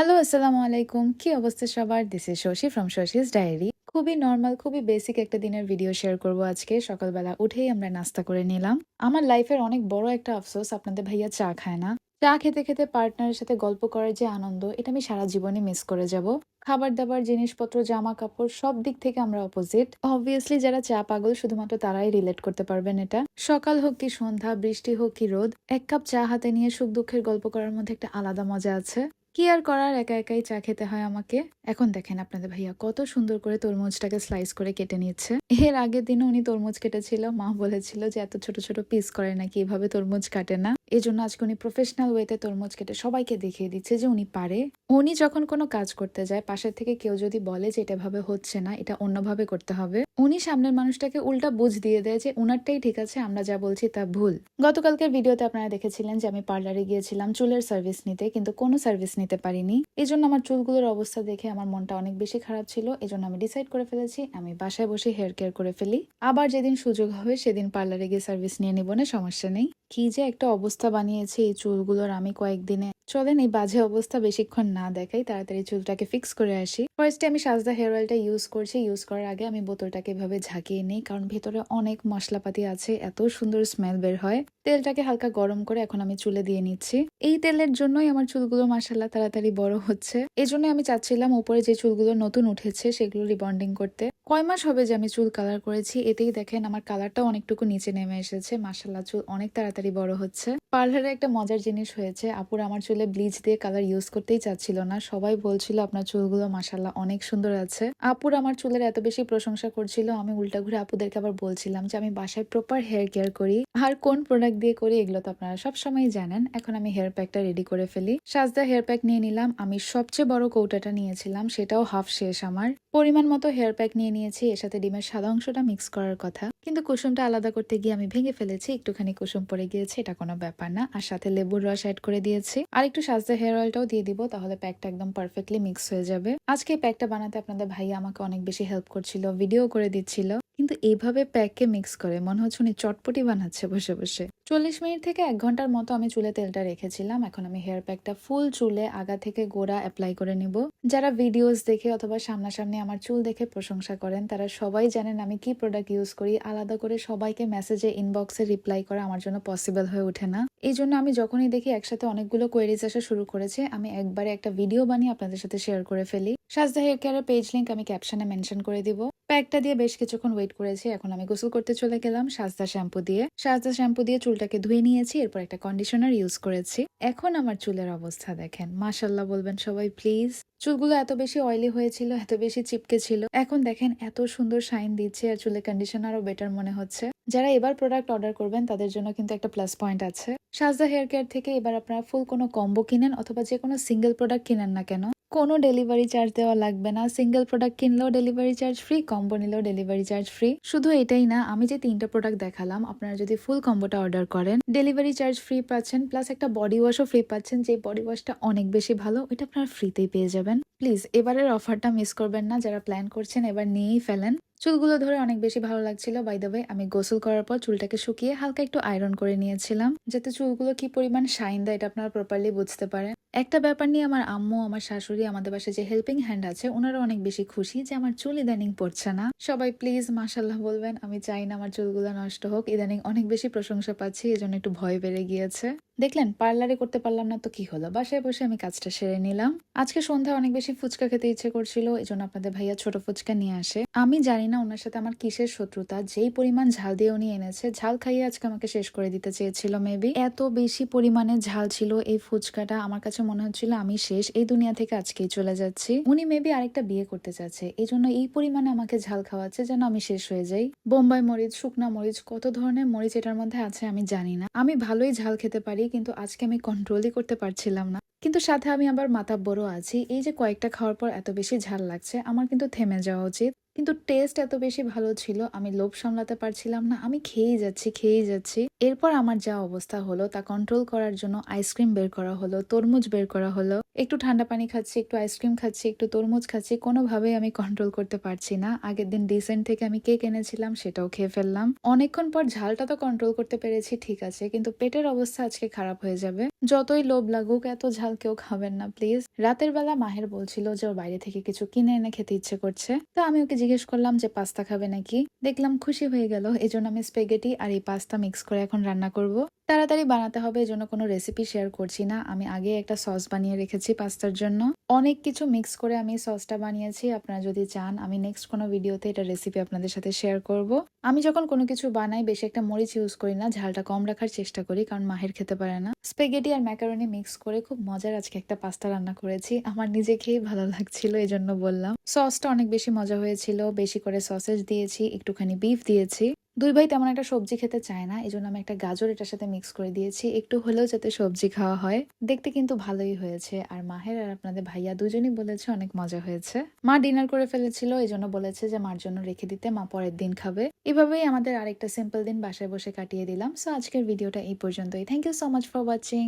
Hello আসসালামু আলাইকুম। কি অবস্থা সবার? This is Shashi from Shashi's diary খুবই নর্মাল খুবই বেসিক একটা দিনের ভিডিও শেয়ার করব আজকে। সকালবেলা উঠেই আমরা নাস্তা করে নিলাম। আমার লাইফের অনেক বড় একটা আফসোস, আপনাদের ভাইয়া চা খায় না। চা খেতে খেতে পার্টনারের সাথে গল্প করার যে আনন্দ, এটা আমি সারা জীবনে মিস করে যাব। খাবার দাবার জিনিসপত্র জামা কাপড় সব দিক থেকে আমরা অপোজিট অবভিয়াসলি যারা চা পাগল, শুধুমাত্র তারাই রিলেট করতে পারবেন এটা। সকাল হোক কি সন্ধ্যা, বৃষ্টি হোক কি রোদ, এক কাপ চা হাতে নিয়ে সুখ দুঃখের গল্প করার মধ্যে একটা আলাদা মজা আছে। কি আর করার? একা একাই চা খেতে হয় আমাকে। এখন দেখেন আপনাদের ভাইয়া কত সুন্দর করে তরমুজটাকে স্লাইস করে কেটে নিচ্ছে। এর আগের দিনও উনি তরমুজ কেটেছিল। মা বলেছিল যে এত ছোট ছোট পিস করে নাকি এভাবে তরমুজ কাটে না। এই জন্য আজকে উনি প্রফেশনাল ওয়েতে তরমুজ কেটে সবাইকে দেখিয়ে দিচ্ছে যে উনি পারে। উনি যখন কোনো কাজ করতে যায়, পাশের থেকে কেউ যদি বলে যে এটা ভাবে হচ্ছে না, এটা অন্যভাবে করতে হবে, উনি সামনের মানুষটাকে উল্টা বুঝ দিয়ে দেয় যে উনারটাই ঠিক আছে, আমরা যা বলছি তা ভুল। গতকালকের ভিডিওতে আপনারা দেখেছিলেন যে আমি পার্লারে গিয়েছিলাম চুলের সার্ভিস নিতে, কিন্তু কোনো সার্ভিস নিতে পারিনি। এই জন্য আমার চুলগুলোর অবস্থা দেখে আমার মনটা অনেক বেশি খারাপ ছিল এই জন্য আমি ডিসাইড করে ফেলেছি, আমি বাসায় বসে হেয়ার কেয়ার করে ফেলি। আবার যেদিন সুযোগ হবে, সেদিন পার্লারে গিয়ে সার্ভিস নিয়ে নিব, না সমস্যা নেই। কি যে একটা অবস্থা বানিয়েছে এই চুলগুলোর আমি কয়েকদিনে। চলেন এই বাজে অবস্থা বেশিক্ষণ না দেখাই, তাড়াতাড়ি চুলটাকে ফিক্স করে আসি। ফার্স্টে আমি সাজদা হেয়ার অয়েলটা ইউজ করছি। ইউজ করার আগে আমি বোতলটাকে এভাবে ঝাঁকিয়ে নিই, কারণ ভেতরে অনেক মশলাপাতি আছে, এত সুন্দর স্মেল বের হয়। তেলটাকে হালকা গরম করে এখন আমি চুলে দিয়ে নিচ্ছি। এই তেলের জন্যই আমার চুলগুলো মাসাল্লাহ তাড়াতাড়ি বড় হচ্ছে। এই জন্য আমি চাচ্ছিলাম উপরে যে চুলগুলো নতুন উঠেছে, সেগুলো রিবন্ডিং করতে। কয় মাস হবে যে আমি চুল কালার করেছি, এতেই দেখেন আমার কালারটাও অনেকটুকু নিচে নেমে এসেছে। মাসাল্লাহ চুল অনেক তাড়াতাড়ি বড় হচ্ছে। পার্লারে একটা মজার জিনিস হয়েছে, আপুর আমার চুলে ব্লিচ দিয়ে কালার ইউজ করতেই চাচ্ছিল না। সবাই বলছিল, আপনার চুলগুলো মাসাল্লাহ অনেক সুন্দর আছে। আপুর আমার চুলের এত বেশি প্রশংসা করছিল, আমি উল্টা ঘুরে আপুদেরকে আবার বলছিলাম যে, আমি বাসায় প্রপার হেয়ার কেয়ার করি। আর কোন প্রোডাক্ট দিয়ে করি এগুলো তো আপনারা সবসময় জানেন। এখন আমি হেয়ার প্যাকটা রেডি করে ফেলি। সাজদা হেয়ার প্যাক নিয়ে নিলাম। আমি সবচেয়ে বড় কৌটাটা নিয়েছিলাম, সেটাও হাফ শেষ আমার। পরিমাণ মতো হেয়ার প্যাক নিয়ে নিয়েছি, এর সাথে ডিমের সাদা অংশটা মিক্স করার কথা। কিন্তু কুসুমটা আলাদা করতে গিয়ে আমি ভেঙে ফেলেছি, একটুখানি কুসুম পড়ে গিয়েছে, এটা কোনো ব্যাপার না। আর সাথে লেবুর রস অ্যাড করে দিয়েছি। আর একটু সাজদা হেয়ার অয়েলটাও দিয়ে দিব, তাহলে প্যাকটা একদম পারফেক্টলি মিক্স হয়ে যাবে। আজকে প্যাকটা বানাতে আপনাদের ভাই আমাকে অনেক বেশি হেল্প করছিল ভিডিও করে দিচ্ছিল। কিন্তু এইভাবে প্যাককে মিক্স করে, মনে হচ্ছে উনি চটপটি বানাচ্ছে বসে বসে। চল্লিশ মিনিট থেকে এক ঘণ্টার মতো আমি চুলে তেলটা রেখেছিলাম। এখন আমি হেয়ার প্যাকটা ফুল চুলে আগা থেকে গোড়া অ্যাপ্লাই করে নিব। যারা ভিডিওস দেখে অথবা সামনাসামনি আমার চুল দেখে প্রশংসা করেন, তারা সবাই জানেন আমি কি প্রোডাক্ট ইউজ করি। আলাদা করে সবাইকে মেসেজে ইনবক্সে রিপ্লাই করা আমার জন্য পসিবল হয়ে ওঠে না। এই জন্য আমি যখনই দেখি একসাথে অনেকগুলো কোয়েরিজ আসা শুরু করেছে, আমি একবারে একটা ভিডিও বানিয়ে আপনাদের সাথে শেয়ার করে ফেলি। সাজদা হেয়ার কেয়ারের পেজ লিঙ্ক আমি ক্যাপশনে মেনশন করে দিব। প্যাকটা দিয়ে বেশ কিছুক্ষণ ওয়েট করেছি, এখন আমি গোসল করতে চলে গেলাম সাজদা শ্যাম্পু দিয়ে। সাজদা শ্যাম্পু দিয়ে চুলটাকে ধুয়ে নিয়েছি, এরপর একটা কন্ডিশনার ইউজ করেছি। এখন আমার চুলের অবস্থা দেখেন মাসাল্লাহ বলবেন সবাই প্লিজ চুলগুলো এত বেশি অয়েলি হয়েছিল, এত বেশি চিপকে ছিল। এখন দেখেন এত সুন্দর শাইন দিচ্ছে আর চুলে কন্ডিশনারও বেটার মনে হচ্ছে। যারা এবার প্রোডাক্ট অর্ডার করবেন, তাদের জন্য কিন্তু একটা প্লাস পয়েন্ট আছে। সাজদা হেয়ার কেয়ার থেকে এবার আপনারা ফুল কোনো কম্বো কিনেন অথবা যে কোনো সিঙ্গেল প্রোডাক্ট কিনেন না কেন কোনো ডেলিভারি চার্জ দেওয়া লাগবে না। সিঙ্গেল প্রোডাক্ট কিনলেও ডেলিভারি চার্জ ফ্রি কম্বো নিলেও ডেলিভারি চার্জ ফ্রি শুধু এটাই না, আমি যে তিনটা প্রোডাক্ট দেখালাম, আপনারা যদি ফুল কম্বোটা অর্ডার করেন ডেলিভারি চার্জ ফ্রি পাচ্ছেন প্লাস একটা বডি ওয়াশও ফ্রি পাচ্ছেন, যে বডি ওয়াশটা অনেক বেশি ভালো, ওইটা আপনারা ফ্রিতেই পেয়ে যাবেন। প্লিজ এবারের অফারটা মিস করবেন না, যারা প্ল্যান করছেন এবার নিয়েই ফেলেন। চুলগুলো ধরে অনেক বেশি ভালো লাগছিল বাই দ্য ওয়ে আমি গোসল করার পর চুলটাকে শুকিয়ে হালকা একটু আয়রন করে নিয়েছিলাম, যাতে চুলগুলো কি পরিমাণ শাইন দেয় এটা আপনারা প্রপারলি বুঝতে পারেন। একটা ব্যাপার নিয়ে আমার আম্মু, আমার শাশুড়ি, আমাদের বাসায় যে হেল্পিং হ্যান্ড আছে, ওনারা অনেক বেশি খুশি যে আমার চুল ইদানিং পড়ছে না। সবাই প্লিজ মাসাল্লাহ বলবেন, আমি চাই না আমার চুলগুলো নষ্ট হোক, ইদানিং অনেক বেশি প্রশংসা পাচ্ছি এই জন্য একটু ভয় বেড়ে গিয়েছে। দেখলেন, পার্লারে করতে পারলাম না, তো কি হলো? বাসায় বসে আমি কাজটা সেরে নিলাম। আজকে সন্ধ্যায় অনেক বেশি ফুচকা খেতে ইচ্ছে করছিল এই জন্য আপনাদের ভাইয়া ছোট ফুচকা নিয়ে আসে। আমি জানি না ওনার সাথে আমার কিসের শত্রুতা, যেই পরিমাণ ঝাল দিয়ে উনি এনেছে, ঝাল খাইয়ে আজকে আমাকে শেষ করে দিতে চেয়েছিল মেবি এত বেশি পরিমাণে ঝাল ছিল এই ফুচকাটা, আমার কাছে মনে হচ্ছিল আমি শেষ, এই দুনিয়া থেকে আজকেই চলে যাচ্ছি। উনি মেবি আরেকটা বিয়ে করতে চাচ্ছে এই জন্য এই পরিমাণে আমাকে ঝাল খাওয়াচ্ছে যেন আমি শেষ হয়ে যাই। বোম্বাই মরিচ, শুকনা মরিচ, কত ধরনের মরিচ এটার মধ্যে আছে আমি জানি না। আমি ভালোই ঝাল খেতে পারি কিন্তু আজকে আমি কন্ট্রোলই করতে পারছিলাম না। কিন্তু সাথে আমি আবার মাথা বড় আছি। এই যে কয়েকটা খাওয়ার পর এত বেশি ঝাল লাগছে, আমার কিন্তু থেমে যাওয়া উচিত। কিন্তু টেস্ট এত বেশি ভালো ছিল, আমি লোভ সামলাতে পারছিলাম না, আমি খেয়েই যাচ্ছি খেয়েই যাচ্ছি। এরপর আমার যা অবস্থা হলো, তা কন্ট্রোল করার জন্য আইসক্রিম বের করা হলো, তরমুজ বের করা হলো। একটু ঠান্ডা পানি খাচ্ছি, একটু আইসক্রিম খাচ্ছি, একটু তরমুজ খাচ্ছি, কোনোভাবেই আমি কন্ট্রোল করতে পারছি না। আগের দিন ডিসেন্ট থেকে আমি কেক এনেছিলাম, সেটাও খেয়ে ফেললাম। অনেকক্ষণ পর ঝালটা তো কন্ট্রোল করতে পেরেছি, ঠিক আছে, কিন্তু পেটের অবস্থা আজকে খারাপ হয়ে যাবে। যতই লোভ লাগুক, এত ঝাল কেউ খাবেন না প্লিজ রাতের বেলা মাহের বলছিল যে ওর বাইরে থেকে কিছু কিনে এনে খেতে ইচ্ছে করছে। তো আমি ওকে জিজ্ঞেস করলাম যে, পাস্তা খাবে নাকি? দেখলাম খুশি হয়ে গেল। এই জন্য আমি স্পেগেটি আর এই পাস্তা মিক্স করে এখন রান্না করব। তাড়াতাড়ি বানাতে হবে এই জন্য কোনো রেসিপি শেয়ার করছি না। আমি আগে একটা সস বানিয়ে রেখেছি পাস্তার জন্য। অনেক কিছু মিক্স করে আমি সসটা বানিয়েছি। আপনারা যদি চান, আমি নেক্সট কোনো ভিডিওতে এটা রেসিপি আপনাদের সাথে শেয়ার করব। আমি যখন কোনো কিছু বানাই, বেশি একটা মরিচ ইউজ করি না, ঝালটা কম রাখার চেষ্টা করি, কারণ মাহের খেতে পারে না। স্পেগেটি আর ম্যাকারনি মিক্স করে খুব মজার আজকে একটা পাস্তা রান্না করেছি। আমার নিজে খেয়েই ভালো লাগছিল এই জন্য বললাম। সসটা অনেক বেশি মজা হয়েছিল বেশি করে সসেজ দিয়েছি, একটুখানি বিফ দিয়েছি। দুই ভাই তেমন একটা সবজি খেতে চায় না এই জন্য আমি একটা গাজর এটার সাথে মিক্স করে দিয়েছি, একটু হলেও যাতে সবজি খাওয়া হয়। দেখতে কিন্তু ভালোই হয়েছে, আর মাহের আর আপনাদের ভাইয়া দুজনই বলেছে অনেক মজা হয়েছে। মা ডিনার করে ফেলেছিল এই জন্য বলেছে যে মার জন্য রেখে দিতে, মা পরের দিন খাবে। এভাবেই আমাদের আরেকটা সিম্পল দিন বাসায় বসে কাটিয়ে দিলাম। সো আজকের ভিডিওটা এই পর্যন্তই। Thank you so much for watching